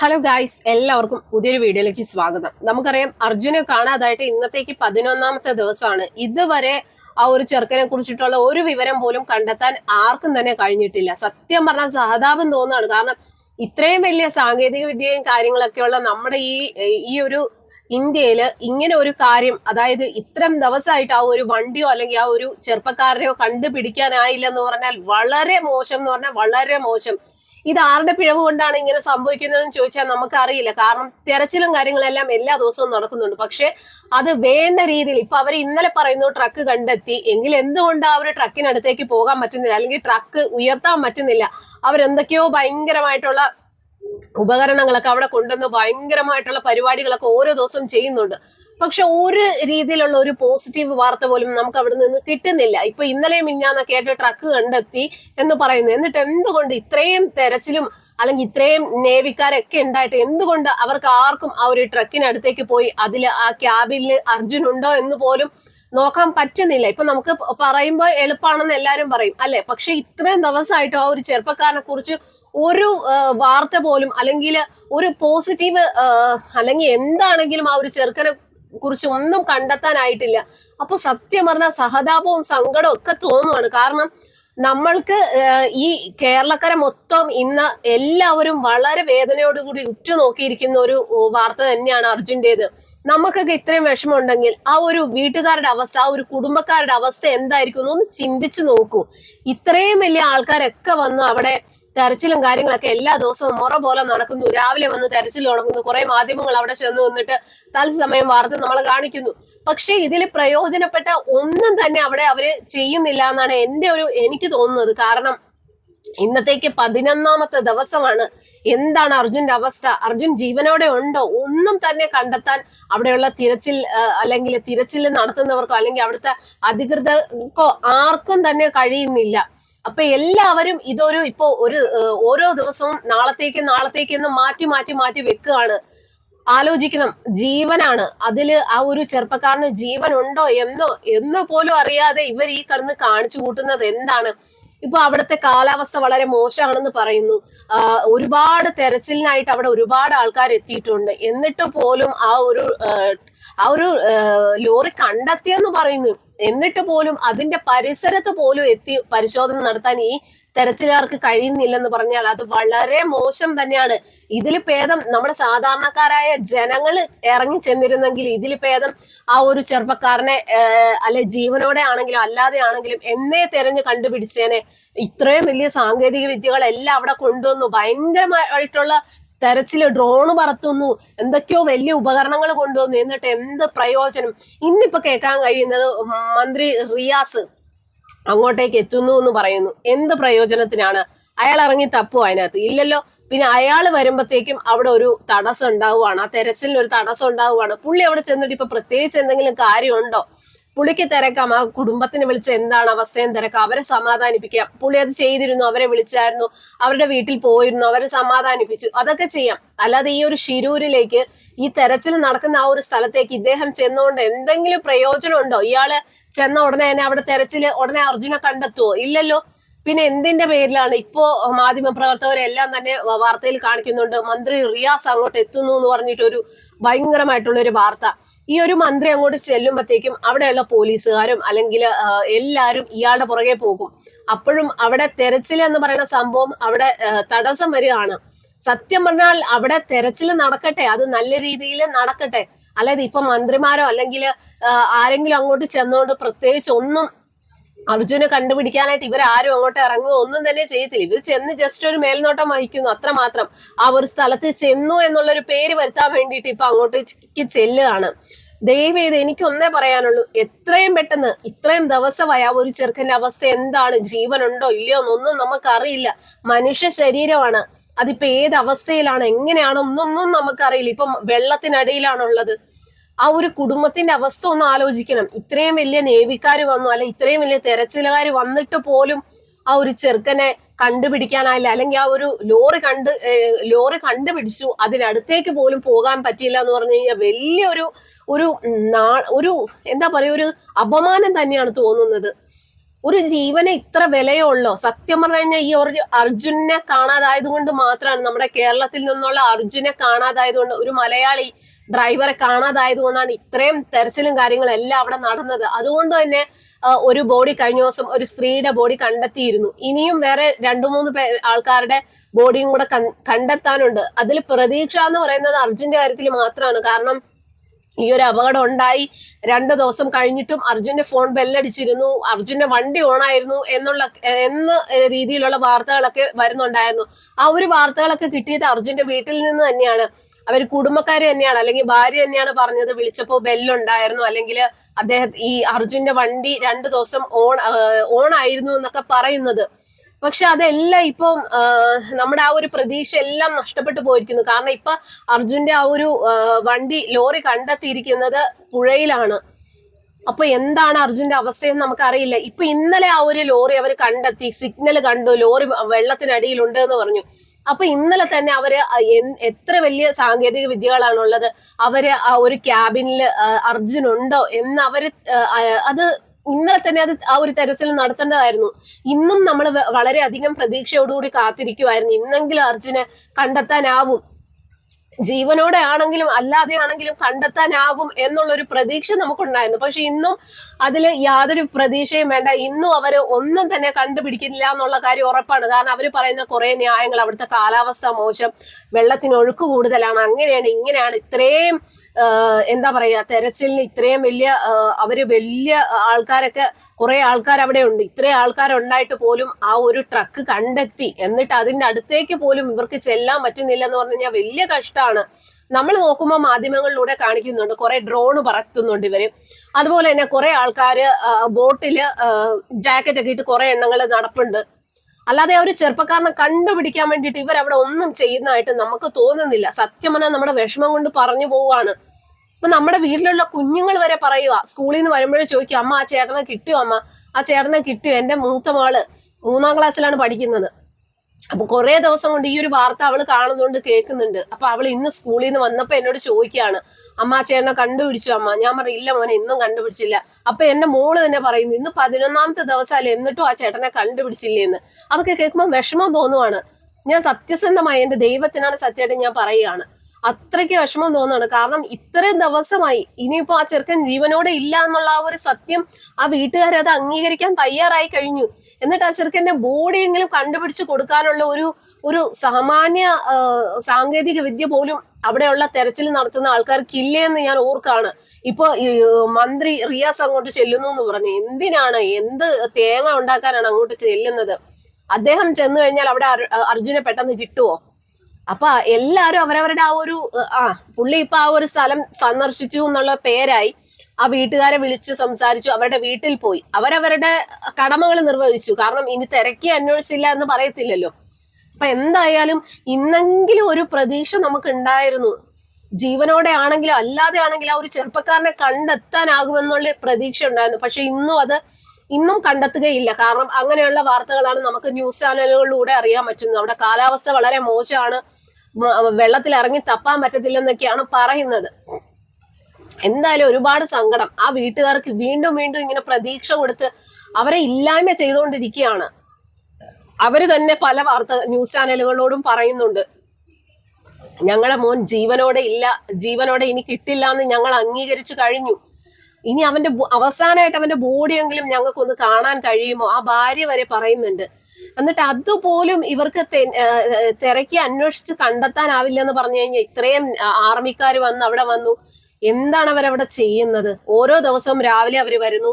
Hello guys എല്ലാവർക്കും പുതിയൊരു വീഡിയോയിലേക്ക് സ്വാഗതം. നമുക്കറിയാം അർജുനെ കാണാതായിട്ട് ഇന്നത്തേക്ക് പതിനൊന്നാമത്തെ ദിവസമാണ്. ഇതുവരെ ആ ഒരു ചെറുക്കനെ കുറിച്ചിട്ടുള്ള ഒരു വിവരം പോലും കണ്ടെത്താൻ ആർക്കും തന്നെ കഴിഞ്ഞിട്ടില്ല. സത്യം പറഞ്ഞാൽ സഹതാപം തോന്നുകയാണ്. കാരണം ഇത്രയും വലിയ സാങ്കേതിക വിദ്യയും കാര്യങ്ങളൊക്കെയുള്ള നമ്മുടെ ഈ ഈ ഒരു ഇന്ത്യയിൽ ഇങ്ങനെ ഒരു കാര്യം അതായത് ഇത്രയും ദിവസമായിട്ട് ആ ഒരു വണ്ടിയോ അല്ലെങ്കിൽ ആ ഒരു ചെറുപ്പക്കാരനെയോ കണ്ടുപിടിക്കാനായില്ലെന്ന് പറഞ്ഞാൽ വളരെ മോശം എന്ന് പറഞ്ഞാൽ വളരെ മോശം. ഇത് ആരുടെ പിഴവ് കൊണ്ടാണ് ഇങ്ങനെ സംഭവിക്കുന്നതെന്ന് ചോദിച്ചാൽ നമുക്ക് അറിയില്ല കാരണം തെരച്ചിലും കാര്യങ്ങളെല്ലാം എല്ലാ ദിവസവും നടക്കുന്നുണ്ട്. പക്ഷെ അത് വേണ്ട രീതിയിൽ ഇപ്പൊ അവർ ഇന്നലെ പറയുന്നു ട്രക്ക് കണ്ടെത്തി. എങ്കിൽ എന്തുകൊണ്ട് ആ ഒരു ട്രക്കിനടുത്തേക്ക് പോകാൻ പറ്റുന്നില്ല? അല്ലെങ്കിൽ ട്രക്ക് ഉയർത്താൻ പറ്റുന്നില്ല? അവരെന്തൊക്കെയോ ഭയങ്കരമായിട്ടുള്ള ഉപകരണങ്ങളൊക്കെ അവിടെ കൊണ്ടുവന്ന് ഭയങ്കരമായിട്ടുള്ള പരിപാടികളൊക്കെ ഓരോ ദിവസം ചെയ്യുന്നുണ്ട്. പക്ഷെ ഒരു രീതിയിലുള്ള ഒരു പോസിറ്റീവ് വാർത്ത പോലും നമുക്ക് അവിടെ നിന്ന് കിട്ടുന്നില്ല. ഇപ്പൊ ഇന്നലെ മിഞ്ഞാന്നൊക്കെ ആയിട്ട് ട്രക്ക് കണ്ടെത്തി എന്ന് പറയുന്നു എന്നിട്ട് എന്തുകൊണ്ട് ഇത്രയും തെരച്ചിലും അല്ലെങ്കിൽ ഇത്രയും നേവിക്കാരൊക്കെ ഉണ്ടായിട്ട് എന്തുകൊണ്ട് അവർക്ക് ആർക്കും ആ ഒരു ട്രക്കിനടുത്തേക്ക് പോയി അതിൽ ആ ക്യാബിൽ അർജുൻ ഉണ്ടോ എന്ന് പോലും നോക്കാൻ പറ്റുന്നില്ല. ഇപ്പൊ നമുക്ക് പറയുമ്പോൾ എളുപ്പമാണെന്ന് എല്ലാവരും പറയും. അല്ലെ? പക്ഷെ ഇത്രയും ദിവസമായിട്ട് ആ ഒരു ചെറുപ്പക്കാരനെ കുറിച്ച് ഒരു വാർത്ത പോലും അല്ലെങ്കിൽ ഒരു പോസിറ്റീവ് അല്ലെങ്കിൽ എന്താണെങ്കിലും ആ ഒരു ചെറുക്കനെ കുറിച്ച് ഒന്നും കണ്ടെത്താനായിട്ടില്ല. അപ്പൊ സത്യം പറഞ്ഞാൽ സഹതാപവും സങ്കടവും ഒക്കെ തോന്നുവാണ്. കാരണം നമ്മൾക്ക് ഈ കേരളക്കര മൊത്തം ഇന്ന് എല്ലാവരും വളരെ വേദനയോടുകൂടി ഉറ്റുനോക്കിയിരിക്കുന്ന ഒരു വാർത്ത തന്നെയാണ് അർജുന്റേത്. നമുക്കൊക്കെ ഇത്രയും വിഷമമുണ്ടെങ്കിൽ ആ ഒരു വീട്ടുകാരുടെ അവസ്ഥ ആ ഒരു കുടുംബക്കാരുടെ അവസ്ഥ എന്തായിരിക്കും? എന്ന് ഒന്ന് ചിന്തിച്ചു നോക്കൂ. ഇത്രയും വലിയ ആൾക്കാരൊക്കെ വന്നു അവിടെ തെരച്ചിലും കാര്യങ്ങളൊക്കെ എല്ലാ ദിവസവും മുറ പോലെ നടക്കുന്നു. രാവിലെ വന്ന് തെരച്ചിൽ തുടങ്ങുന്നു. കുറെ മാധ്യമങ്ങൾ അവിടെ ചെന്ന് നിന്നിട്ട് തത്സമയം വാർത്ത നമ്മൾ കാണിക്കുന്നു. പക്ഷെ ഇതിൽ പ്രയോജനപ്പെട്ട ഒന്നും തന്നെ അവിടെ അവർ ചെയ്യുന്നില്ല എന്നാണ് എന്റെ ഒരു എനിക്ക് തോന്നുന്നത്. കാരണം ഇന്നത്തേക്ക് പതിനൊന്നാമത്തെ ദിവസമാണ്. എന്താണ് അർജുന്റെ അവസ്ഥ? അർജുൻ ജീവനോടെ ഉണ്ടോ? ഒന്നും തന്നെ കണ്ടെത്താൻ അവിടെയുള്ള തിരച്ചിൽ അല്ലെങ്കിൽ തിരച്ചിൽ നടത്തുന്നവർക്കോ അല്ലെങ്കിൽ അവിടുത്തെ അധികൃതർക്കോ ആർക്കും തന്നെ കഴിയുന്നില്ല. അപ്പൊ എല്ലാവരും ഇതൊരു ഇപ്പോ ഒരു ഓരോ ദിവസവും നാളത്തേക്ക് നാളത്തേക്ക് എന്ന് മാറ്റി മാറ്റി മാറ്റി വെക്കുകയാണ്. ആലോചിക്കണം ജീവനാണ്. അതിൽ ആ ഒരു ചെറുപ്പക്കാരന് ജീവൻ ഉണ്ടോ എന്നോ എന്ന് പോലും അറിയാതെ ഇവർ ഈ കടന്ന് കാണിച്ചു കൂട്ടുന്നത് എന്താണ്? ഇപ്പൊ അവിടുത്തെ കാലാവസ്ഥ വളരെ മോശമാണെന്ന് പറയുന്നു. ഒരുപാട് തെരച്ചിലിനായിട്ട് അവിടെ ഒരുപാട് ആൾക്കാർ എത്തിയിട്ടുണ്ട്. എന്നിട്ട് പോലും ആ ഒരു ആ, ഒരു ലോറി കണ്ടെത്തിയെന്ന് പറയുന്നു. എന്നിട്ട് പോലും അതിന്റെ പരിസരത്ത് പോലും എത്തി പരിശോധന നടത്താൻ ഈ തെരച്ചിലുകാർക്ക് കഴിയുന്നില്ലെന്ന് പറഞ്ഞാൽ അത് വളരെ മോശം തന്നെയാണ്. ഇതിൽ ഭേദം നമ്മുടെ സാധാരണക്കാരായ ജനങ്ങൾ ഇറങ്ങി ചെന്നിരുന്നെങ്കിൽ ഇതിൽ ഭേദം ആ ഒരു ചെറുപ്പക്കാരനെ അല്ലെ ജീവനോടെ ആണെങ്കിലും അല്ലാതെ ആണെങ്കിലും എന്നേ തെരഞ്ഞു കണ്ടുപിടിച്ചേനെ ഇത്രയും വലിയ സാങ്കേതിക വിദ്യകളെല്ലാം അവിടെ കൊണ്ടുവന്നു. ഭയങ്കരമായിട്ടുള്ള തെരച്ചിൽ ഡ്രോണ് പറത്തുന്നു എന്തൊക്കെയോ വലിയ ഉപകരണങ്ങൾ കൊണ്ടുവന്നു. എന്നിട്ട് എന്ത് പ്രയോജനം? ഇന്നിപ്പോ കേൾക്കാൻ കഴിയുന്നത് മന്ത്രി റിയാസ് അങ്ങോട്ടേക്ക് എത്തുന്നു എന്ന് പറയുന്നു. എന്ത് പ്രയോജനത്തിനാണ്? അയാൾ ഇറങ്ങി തപ്പോ അതിനകത്ത്. ഇല്ലല്ലോ. പിന്നെ അയാൾ വരുമ്പോഴത്തേക്കും അവിടെ ഒരു തടസ്സം ഉണ്ടാവുകയാണ് ആ തെരച്ചിലിന് ഒരു തടസ്സം ഉണ്ടാവുകയാണ് പുള്ളി അവിടെ ചെന്നിട്ട് ഇപ്പൊ പ്രത്യേകിച്ച് എന്തെങ്കിലും കാര്യമുണ്ടോ? പുള്ളിക്ക് തിരക്കാം. ആ കുടുംബത്തിന് വിളിച്ച് എന്താണ് അവസ്ഥയും തിരക്കാം. അവരെ സമാധാനിപ്പിക്കാം പുള്ളി അത് ചെയ്തിരുന്നു അവരെ വിളിച്ചായിരുന്നു അവരുടെ വീട്ടിൽ പോയിരുന്നു അവരെ സമാധാനിപ്പിച്ചു. അതൊക്കെ ചെയ്യാം. അല്ലാതെ ഈ ഒരു ഷിരൂരിലേക്ക് ഈ തെരച്ചിൽ നടക്കുന്ന ആ ഒരു സ്ഥലത്തേക്ക് ഇദ്ദേഹം ചെന്നുകൊണ്ട് എന്തെങ്കിലും പ്രയോജനം ഉണ്ടോ? ഇയാൾ ചെന്ന ഉടനെ തന്നെ അവിടെ തെരച്ചിൽ ഉടനെ അർജുനെ കണ്ടെത്തുവോ? ഇല്ലല്ലോ. പിന്നെ എന്തിന്റെ പേരിലാണ്? ഇപ്പോ മാധ്യമ പ്രവർത്തകരെല്ലാം തന്നെ വാർത്തയിൽ കാണിക്കുന്നുണ്ട്. മന്ത്രി റിയാസ് അങ്ങോട്ട് എത്തുന്നു എന്ന് പറഞ്ഞിട്ട് ഒരു ഭയങ്കരമായിട്ടുള്ള ഒരു വാർത്ത. ഈ ഒരു മന്ത്രി അങ്ങോട്ട് ചെല്ലുമ്പോഴത്തേക്കും അവിടെയുള്ള പോലീസുകാരും അല്ലെങ്കിൽ എല്ലാവരും ഇയാളുടെ പുറകെ പോകും. അപ്പോഴും അവിടെ തെരച്ചിൽ എന്ന് പറയുന്ന സംഭവം അവിടെ തടസ്സം വരികയാണ്. സത്യം പറഞ്ഞാൽ അവിടെ തെരച്ചിൽ നടക്കട്ടെ. അത് നല്ല രീതിയിൽ നടക്കട്ടെ. അല്ലാതെ ഇപ്പൊ മന്ത്രിമാരോ അല്ലെങ്കിൽ ആരെങ്കിലും അങ്ങോട്ട് ചെന്നുകൊണ്ട് പ്രത്യേകിച്ച് ഒന്നും അർജുനെ കണ്ടുപിടിക്കാനായിട്ട് ഇവരാരും അങ്ങോട്ട് ഇറങ്ങുക ഒന്നും തന്നെ ചെയ്യത്തില്ല. ഇവർ ചെന്ന് ജസ്റ്റ് ഒരു മേൽനോട്ടം വഹിക്കുന്നു അത്ര മാത്രം. ആ ഒരു സ്ഥലത്ത് ചെന്നു എന്നുള്ളൊരു പേര് വരുത്താൻ വേണ്ടിയിട്ട് ഇപ്പൊ അങ്ങോട്ടേക്ക് ചെല്ലുകയാണ്. ദയവ് ചെയ്ത് എനിക്ക് ഒന്നേ പറയാനുള്ളൂ എത്രയും പെട്ടെന്ന് ഇത്രയും ദിവസമായ ആ ഒരു ചെറുക്കന്റെ അവസ്ഥ എന്താണ്? ജീവനുണ്ടോ ഇല്ലയോ എന്നൊന്നും നമുക്കറിയില്ല. മനുഷ്യ ശരീരമാണ്. അതിപ്പോ ഏത് അവസ്ഥയിലാണ്? എങ്ങനെയാണോ? ഒന്നൊന്നും നമുക്കറിയില്ല. ഇപ്പം വെള്ളത്തിനടിയിലാണുള്ളത്. ആ ഒരു കുടുംബത്തിന്റെ അവസ്ഥ ഒന്ന് ആലോചിക്കണം. ഇത്രയും വലിയ നേവിക്കാർ വന്നു അല്ലെ ഇത്രയും വലിയ തെരച്ചിലുകാർ വന്നിട്ട് പോലും ആ ഒരു ചെറുക്കനെ കണ്ടുപിടിക്കാനായില്ല. അല്ലെങ്കിൽ ആ ഒരു ലോറി കണ്ട് ലോറി കണ്ടുപിടിച്ചു അതിനടുത്തേക്ക് പോലും പോകാൻ പറ്റിയില്ല എന്ന് പറഞ്ഞു കഴിഞ്ഞാൽ വലിയൊരു ഒരു ഒരു എന്താ പറയുക ഒരു അപമാനം തന്നെയാണ് തോന്നുന്നത്. ഒരു ജീവന് ഇത്ര വിലയുള്ളോ സത്യം പറഞ്ഞു കഴിഞ്ഞാൽ ഈ ഒരു അർജുനെ കാണാതായത് കൊണ്ട് മാത്രമാണ് നമ്മുടെ കേരളത്തിൽ നിന്നുള്ള അർജുനെ കാണാതായത് കൊണ്ട് ഒരു മലയാളി ഡ്രൈവറെ കാണാതായത് കൊണ്ടാണ് ഇത്രയും തെരച്ചിലും കാര്യങ്ങളും എല്ലാം അവിടെ നടന്നത്. അതുകൊണ്ട് തന്നെ ഒരു ബോഡി കഴിഞ്ഞ ദിവസം ഒരു സ്ത്രീയുടെ ബോഡി കണ്ടെത്തിയിരുന്നു. ഇനിയും വേറെ രണ്ടു മൂന്ന് പേർ ആൾക്കാരുടെ ബോഡിയും കൂടെ കണ്ടെത്താനുണ്ട്. അതിൽ പ്രതീക്ഷ എന്ന് പറയുന്നത് അർജുന്റെ കാര്യത്തിൽ മാത്രമാണ്. കാരണം ഈ ഒരു അപകടം ഉണ്ടായി. രണ്ട് ദിവസം കഴിഞ്ഞിട്ടും അർജുന്റെ ഫോൺ ബെല്ലടിച്ചിരുന്നു അർജുന്റെ വണ്ടി ഓണായിരുന്നു എന്നുള്ള എന്ന രീതിയിലുള്ള വാർത്തകളൊക്കെ വരുന്നുണ്ടായിരുന്നു. ആ ഒരു വാർത്തകളൊക്കെ കിട്ടിയത് അർജുന്റെ വീട്ടിൽ നിന്ന് തന്നെയാണ്. അവർ കുടുംബക്കാരെ തന്നെയാണ്. അല്ലെങ്കിൽ ഭാര്യ തന്നെയാണ് പറഞ്ഞത്. വിളിച്ചപ്പോൾ ബെല്ലുണ്ടായിരുന്നു അല്ലെങ്കിൽ അദ്ദേഹം ഈ അർജുന്റെ വണ്ടി രണ്ട് ദിവസം ഓൺ ഓണായിരുന്നു എന്നൊക്കെ പറയുന്നത്. പക്ഷെ അതെല്ലാം ഇപ്പം നമ്മുടെ ആ ഒരു പ്രതീക്ഷ എല്ലാം നഷ്ടപ്പെട്ടു പോയിരിക്കുന്നു. കാരണം ഇപ്പൊ അർജുന്റെ ആ ഒരു വണ്ടി ലോറി കണ്ടെത്തിയിരിക്കുന്നത് പുഴയിലാണ്. അപ്പൊ എന്താണ് അർജുന്റെ അവസ്ഥയെന്ന് നമുക്കറിയില്ല. ഇപ്പൊ ഇന്നലെ ആ ഒരു ലോറി അവർ കണ്ടെത്തി സിഗ്നൽ കണ്ടു ലോറി വെള്ളത്തിനടിയിലുണ്ട് എന്ന് പറഞ്ഞു. അപ്പൊ ഇന്നലെ തന്നെ അവർ എത്ര വലിയ സാങ്കേതിക വിദ്യകളാണുള്ളത് അവർ ആ ഒരു ക്യാബിനിൽ അർജുൻ ഉണ്ടോ എന്ന് അവർ അത് ഇന്നലെ തന്നെ അത് ആ ഒരു തെരച്ചിൽ നടത്തേണ്ടതായിരുന്നു. ഇന്നും നമ്മൾ വളരെയധികം പ്രതീക്ഷയോടുകൂടി കാത്തിരിക്കുമായിരുന്നു ഇന്നെങ്കിലും അർജുനെ കണ്ടെത്താനാവും. ജീവനോടെ ആണെങ്കിലും അല്ലാതെ ആണെങ്കിലും കണ്ടെത്താനാകും എന്നുള്ളൊരു പ്രതീക്ഷ നമുക്കുണ്ടായിരുന്നു. പക്ഷെ ഇന്നും അതിൽ യാതൊരു പ്രതീക്ഷയും വേണ്ട. ഇന്നും അവർ ഒന്നും തന്നെ കണ്ടുപിടിക്കില്ല എന്നുള്ള കാര്യം ഉറപ്പാണ്. കാരണം അവർ പറയുന്ന കുറേ ന്യായങ്ങൾ അവിടുത്തെ കാലാവസ്ഥ മോശം വെള്ളത്തിന് ഒഴുക്ക് കൂടുതലാണ് അങ്ങനെയാണ് ഇങ്ങനെയാണ് ഇത്രയും എന്താ പറയാ തെരച്ചിലിന് ഇത്രയും വലിയ അവർ വലിയ ആൾക്കാരൊക്കെ കുറെ ആൾക്കാർ അവിടെ ഉണ്ട്. ഇത്രയും ആൾക്കാരുണ്ടായിട്ട് പോലും ആ ഒരു ട്രക്ക് കണ്ടെത്തി. എന്നിട്ട് അതിന്റെ അടുത്തേക്ക് പോലും ഇവർക്ക് ചെല്ലാൻ പറ്റുന്നില്ല എന്ന് പറഞ്ഞു കഴിഞ്ഞാൽ വലിയ കഷ്ടമാണ് നമ്മൾ നോക്കുമ്പോൾ മാധ്യമങ്ങളിലൂടെ കാണിക്കുന്നുണ്ട്. കുറെ ഡ്രോണ് പറത്തുന്നുണ്ട് ഇവർ. അതുപോലെ തന്നെ കുറെ ആൾക്കാര് ബോട്ടിൽ ജാക്കറ്റ് ഒക്കെ ഇട്ട് കുറെ എണ്ണങ്ങൾ നടപ്പുണ്ട്. അല്ലാതെ ആ ഒരു ചെറുപ്പക്കാരനെ കണ്ടുപിടിക്കാൻ വേണ്ടിയിട്ട് ഇവരവിടെ ഒന്നും ചെയ്യുന്നതായിട്ട് നമുക്ക് തോന്നുന്നില്ല. സത്യം പറഞ്ഞാൽ നമ്മുടെ വിഷമം കൊണ്ട് പറഞ്ഞു പോവാണ് ഇപ്പൊ നമ്മുടെ വീട്ടിലുള്ള കുഞ്ഞുങ്ങൾ വരെ പറയുക സ്കൂളിൽ നിന്ന് വരുമ്പോഴേ ചോദിക്കും അമ്മ ആ ചേട്ടനെ കിട്ടിയോ അമ്മ? ആ ചേട്ടനെ കിട്ടിയോ? എന്റെ മൂത്ത മോൾ മൂന്നാം ക്ലാസ്സിലാണ് പഠിക്കുന്നത്. അപ്പൊ കുറെ ദിവസം കൊണ്ട് ഈ ഒരു വാർത്ത അവൾ കാണുന്നുണ്ട് കേൾക്കുന്നുണ്ട്. അപ്പൊ അവൾ ഇന്ന് സ്കൂളിൽ നിന്ന് വന്നപ്പോ എന്നോട് ചോദിക്കുകയാണ് അമ്മ ചേട്ടനെ കണ്ടുപിടിച്ചു അമ്മ? ഞാൻ പറഞ്ഞു ഇല്ല മോനെ ഇന്നും കണ്ടുപിടിച്ചില്ല. അപ്പൊ എന്റെ മോൾ തന്നെ പറയുന്നു ഇന്ന് പതിനൊന്നാമത്തെ ദിവസമല്ലേ എന്നിട്ടും ആ ചേട്ടനെ കണ്ടുപിടിച്ചില്ലേ എന്ന് അതൊക്കെ കേൾക്കുമ്പോൾ വിഷമം തോന്നുവാണ്. ഞാൻ സത്യസന്ധമായി എന്റെ ദൈവത്തിനാണ് സത്യമായിട്ട് ഞാൻ പറയുകയാണ്. അത്രയ്ക്ക് വിഷമം തോന്നുകയാണ്. കാരണം ഇത്രയും ദിവസമായി ഇനിയിപ്പോ ആ ചെറുക്കൻ ജീവനോടെ ഇല്ല എന്നുള്ള ആ ഒരു സത്യം ആ വീട്ടുകാർ അത് അംഗീകരിക്കാൻ തയ്യാറായി കഴിഞ്ഞു. എന്നിട്ട് ആ ചെറുക്കന്റെ ബോഡിയെങ്കിലും കണ്ടുപിടിച്ച് കൊടുക്കാനുള്ള ഒരു ഒരു സാമാന്യ സാങ്കേതിക വിദ്യ പോലും അവിടെയുള്ള തെരച്ചിൽ നടത്തുന്ന ആൾക്കാർക്കില്ലേ എന്ന് ഞാൻ ഓർക്കാണ് ഇപ്പൊ മന്ത്രി റിയാസ് അങ്ങോട്ട് ചെല്ലുന്നു എന്ന് പറഞ്ഞു. എന്തിനാണ്? എന്ത് തേങ്ങ ഉണ്ടാക്കാനാണ് അങ്ങോട്ട് ചെല്ലുന്നത്? അദ്ദേഹം ചെന്നു കഴിഞ്ഞാൽ അവിടെ അർ- അർജുനെ പെട്ടെന്ന് കിട്ടുമോ അപ്പൊ എല്ലാരും അവരവരുടെ ആ ഒരു ആ പുള്ളി ഇപ്പൊ ആ ഒരു സ്ഥലം സന്ദർശിച്ചു എന്നുള്ള പേരായി. ആ വീട്ടുകാരെ വിളിച്ചു സംസാരിച്ചു അവരുടെ വീട്ടിൽ പോയി. അവരവരുടെ കടമകൾ നിർവഹിച്ചു. കാരണം ഇനി തിരക്കി അന്വേഷിച്ചില്ല എന്ന് പറയത്തില്ലല്ലോ. അപ്പൊ എന്തായാലും ഇന്നെങ്കിലും ഒരു പ്രതീക്ഷ നമുക്ക് ഉണ്ടായിരുന്നു ജീവനോടെ ആണെങ്കിലും അല്ലാതെ ആണെങ്കിലും ആ ഒരു ചെറുപ്പക്കാരനെ കണ്ടെത്താനാകുമെന്നുള്ള പ്രതീക്ഷ ഉണ്ടായിരുന്നു. പക്ഷെ ഇന്നും അത് ഇന്നും കണ്ടെത്തുകയില്ല. കാരണം അങ്ങനെയുള്ള വാർത്തകളാണ് നമുക്ക് ന്യൂസ് ചാനലുകളിലൂടെ അറിയാൻ പറ്റുന്നത്. അവിടെ കാലാവസ്ഥ വളരെ മോശമാണ്. വെള്ളത്തിൽ ഇറങ്ങി തപ്പാൻ പറ്റത്തില്ലെന്നൊക്കെയാണ് പറയുന്നത്. എന്തായാലും ഒരുപാട് സങ്കടം. ആ വീട്ടുകാർക്ക് വീണ്ടും വീണ്ടും ഇങ്ങനെ പ്രതീക്ഷ കൊടുത്ത് അവരെ ഇല്ലായ്മ ചെയ്തുകൊണ്ടിരിക്കുകയാണ്. അവർ തന്നെ പല വാർത്ത ന്യൂസ് ചാനലുകളോടും പറയുന്നുണ്ട്. ഞങ്ങളുടെ മോൻ ജീവനോടെ ഇല്ല ജീവനോടെ ഇനി കിട്ടില്ല എന്ന് ഞങ്ങൾ അംഗീകരിച്ചു കഴിഞ്ഞു. ഇനി അവന്റെ അവസാനമായിട്ട് അവന്റെ ബോഡിയെങ്കിലും ഞങ്ങൾക്കൊന്ന് കാണാൻ കഴിയുമോ? ആ ഭാര്യ വരെ പറയുന്നുണ്ട്. എന്നിട്ട് അതുപോലും ഇവർക്ക് തിരക്കി അന്വേഷിച്ച് കണ്ടെത്താനാവില്ല എന്ന് പറഞ്ഞു കഴിഞ്ഞാൽ ഇത്രയും ആർമിക്കാർ വന്ന് അവിടെ വന്നു. എന്താണ് അവരവിടെ ചെയ്യുന്നത്? ഓരോ ദിവസവും രാവിലെ അവർ വരുന്നു.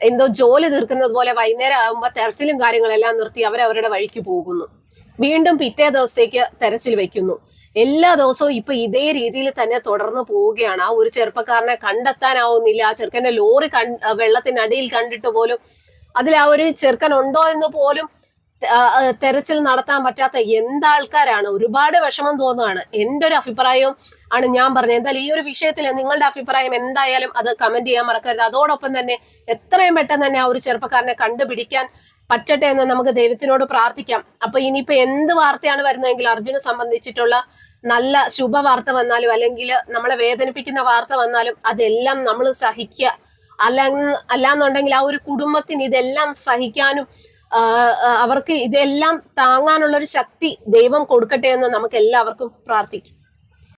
എന്തോ ജോലി തീർക്കുന്നത് പോലെ വൈകുന്നേരം ആകുമ്പോൾ തെരച്ചിലും കാര്യങ്ങളെല്ലാം നിർത്തി അവരവരുടെ വഴിക്ക് പോകുന്നു. വീണ്ടും പിറ്റേ ദിവസത്തേക്ക് തെരച്ചിൽ വെക്കുന്നു. എല്ലാ ദിവസവും ഇപ്പൊ ഇതേ രീതിയിൽ തന്നെ തുടർന്ന് പോവുകയാണ്. ആ ഒരു ചെറുപ്പക്കാരനെ കണ്ടെത്താനാവുന്നില്ല. ആ ചെറുക്കന്റെ ലോറി വെള്ളത്തിനടിയിൽ കണ്ടിട്ട് പോലും അതിൽ ആ ഒരു ചെറുക്കൻ ഉണ്ടോ എന്ന് പോലും തെരച്ചിൽ നടത്താൻ പറ്റാത്ത എന്താൾക്കാരാണ്. ഒരുപാട് വിഷമം തോന്നുകയാണ്. എന്റെ ഒരു അഭിപ്രായവും ആണ് ഞാൻ പറഞ്ഞത്. എന്തായാലും ഈ ഒരു വിഷയത്തിൽ നിങ്ങളുടെ അഭിപ്രായം എന്തായാലും അത് കമന്റ് ചെയ്യാൻ മറക്കരുത്. അതോടൊപ്പം തന്നെ എത്രയും പെട്ടെന്ന് തന്നെ ആ ഒരു ചെറുപ്പക്കാരനെ കണ്ടുപിടിക്കാൻ പറ്റട്ടെ എന്ന് നമുക്ക് ദൈവത്തിനോട് പ്രാർത്ഥിക്കാം. അപ്പൊ ഇനിയിപ്പോ എന്ത് വാർത്തയാണ് വരുന്നതെങ്കിൽ അർജുനെ സംബന്ധിച്ചിട്ടുള്ള നല്ല ശുഭവാർത്ത വന്നാലും അല്ലെങ്കിൽ നമ്മളെ വേദനിപ്പിക്കുന്ന വാർത്ത വന്നാലും അതെല്ലാം നമ്മൾ സഹിക്കുക. അല്ല അല്ലാന്നുണ്ടെങ്കിൽ ആ ഒരു കുടുംബത്തിന് ഇതെല്ലാം സഹിക്കാനും അവർക്ക് ഇതെല്ലാം താങ്ങാനുള്ള ഒരു ശക്തി ദൈവം കൊടുക്കട്ടെ എന്ന് നമുക്ക് എല്ലാവർക്കും പ്രാർത്ഥിക്കാം.